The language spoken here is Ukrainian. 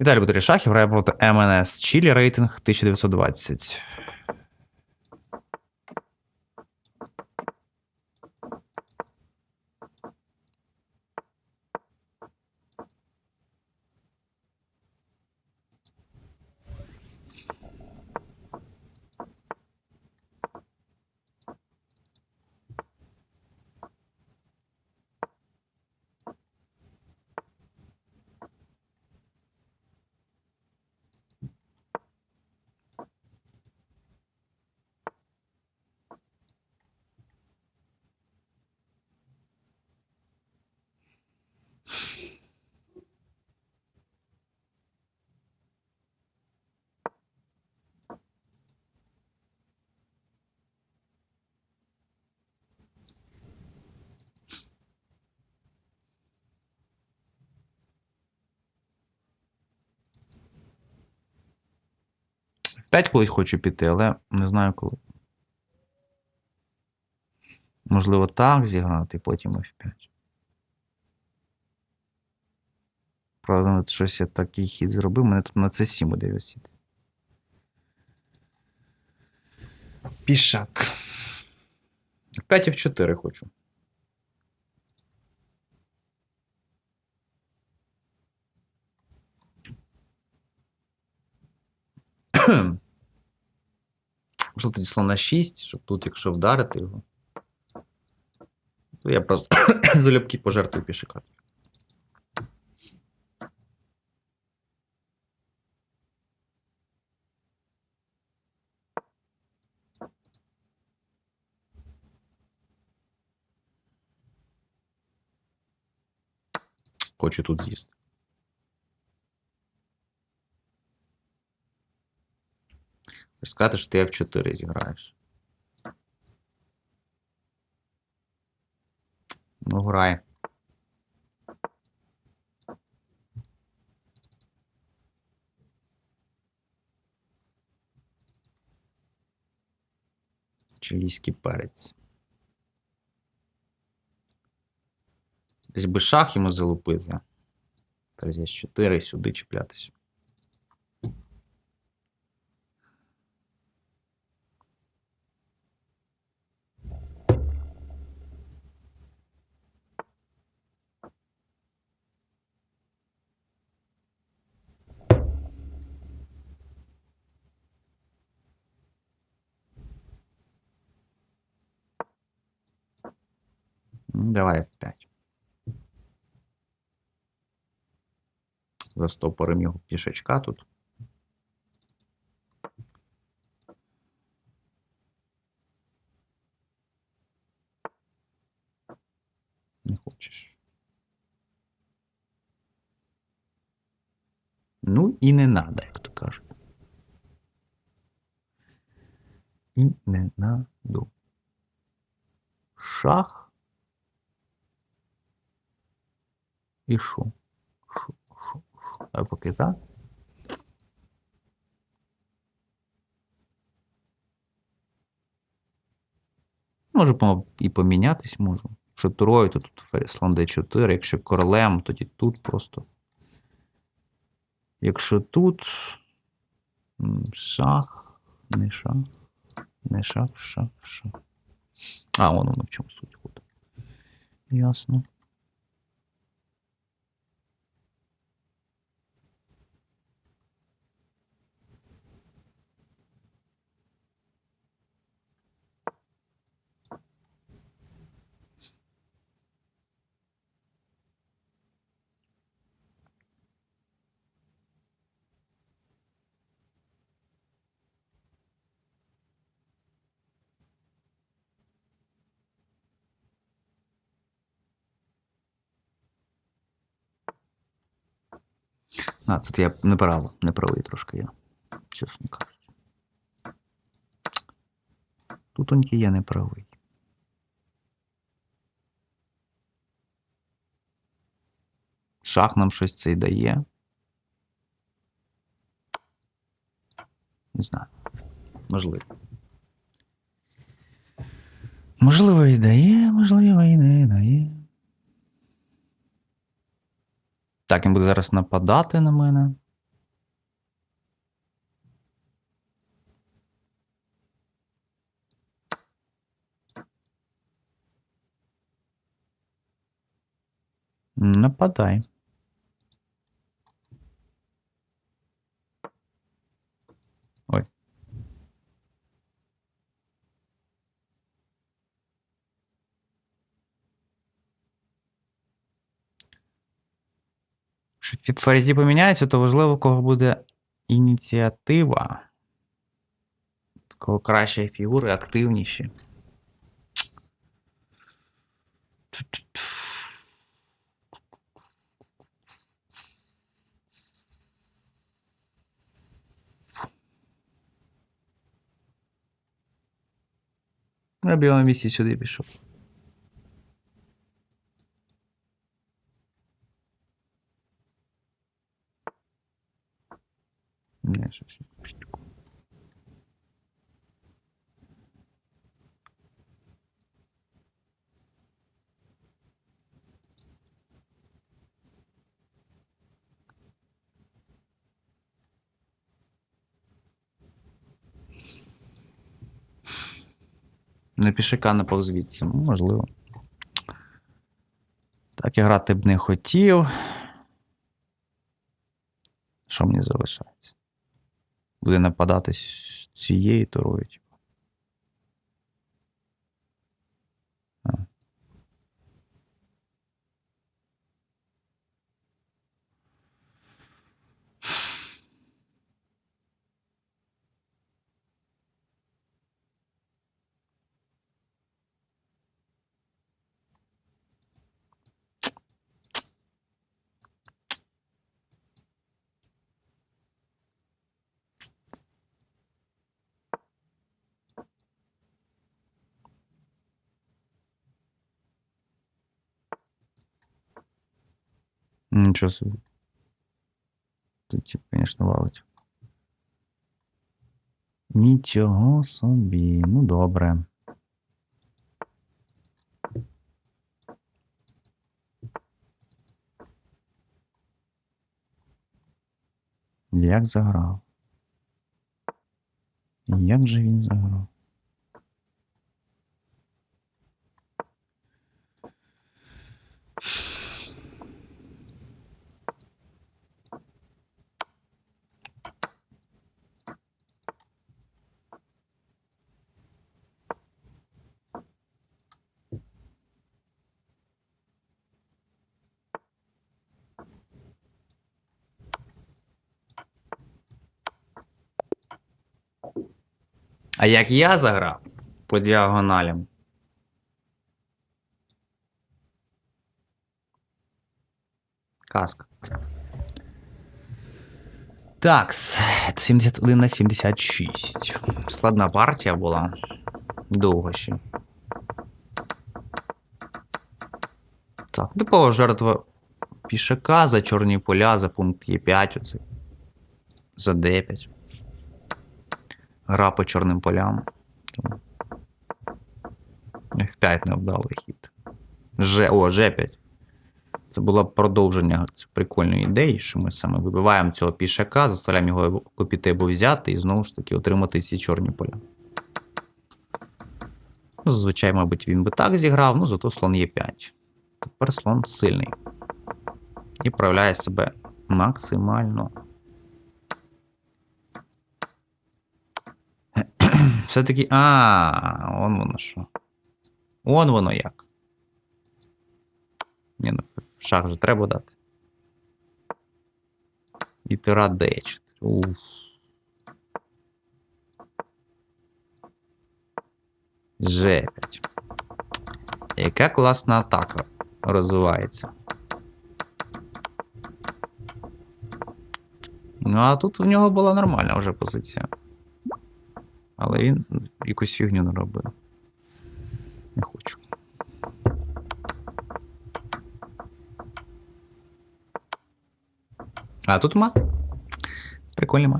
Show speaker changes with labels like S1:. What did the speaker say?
S1: Віталій Батарій Шахів грає проти МНС Чилі рейтинг 1920. 5 колись хочу піти, але не знаю коли. Можливо, так зіграти, потім F5. Правда, щось я такий хід зробив, мене тут на C7 буде висіти. Пішак. 5 і в 4 хочу. Що тоді слон на 6, щоб тут, якщо вдарити його, то я просто залюбки пожертвую пішака. Хочу тут з'їсти. Сказати, що ти F4 зіграєш. Ну, грай. Чилійський перець. Десь би шах йому залупити. Ферзь 4 сюди чіплятися. Ну, давай F5. Застопорим його пішачка тут. Не хочеш. Ну і не надо, як то кажуть. І не надо. Шах. І що? Що, що, що? А поки так. Можу і помінятись можу. Якщо трою, то тут слон d4, якщо королем, тоді тут просто. Якщо тут шах, не шах, не шах, шах, шах. А, воно в чому суть. Ясно. А, це я не прав, не правий трошки я, чесно кажучи. Тутоньки я не правий. Шах нам щось це й дає. Не знаю. Можливо. Можливо, і дає, можливо, і не дає. Так, він буде зараз нападати на мене. Нападай. Ферзі поміняються, то важливо, у кого буде ініціатива. Кого кращі фігури, активніші. Я б місці сюди пішов. Не, щось. На пішака не повзвідси, ну, можливо. Так, я грати б не хотів. Що мені залишається? Буде нападати з цієї турою. Нічого собі. Тут, типу, звісно, валить. Нічого собі. Ну, добре. Як заграв? Як же він заграв? А як я заграв по діагоналям? Казка. Так, 71 на 76. Складна партія була. Довго ще. Так, типова жертва пішака за чорні поля, за пункт Е5 оцей. За D5. Гра по чорним полям. Тому F5 невдалий хід. Ж, о, G5. Це було продовження прикольної ідеї, що ми саме вибиваємо цього пішака, заставляємо його купити або взяти, і знову ж таки отримати ці чорні поля. Ну, зазвичай, мабуть, він би так зіграв, ну зато слон Е5. Тепер слон сильний. І проявляє себе максимально. Все-таки. А, он воно що. Он воно як. Ні, ну шах вже треба дати. І тира D4. Уф. G5. Яка класна атака розвивається. Ну, а тут в нього була нормальна вже позиція. Але він якусь фігню не робив. Не хочу. А тут мат. Прикольний мат.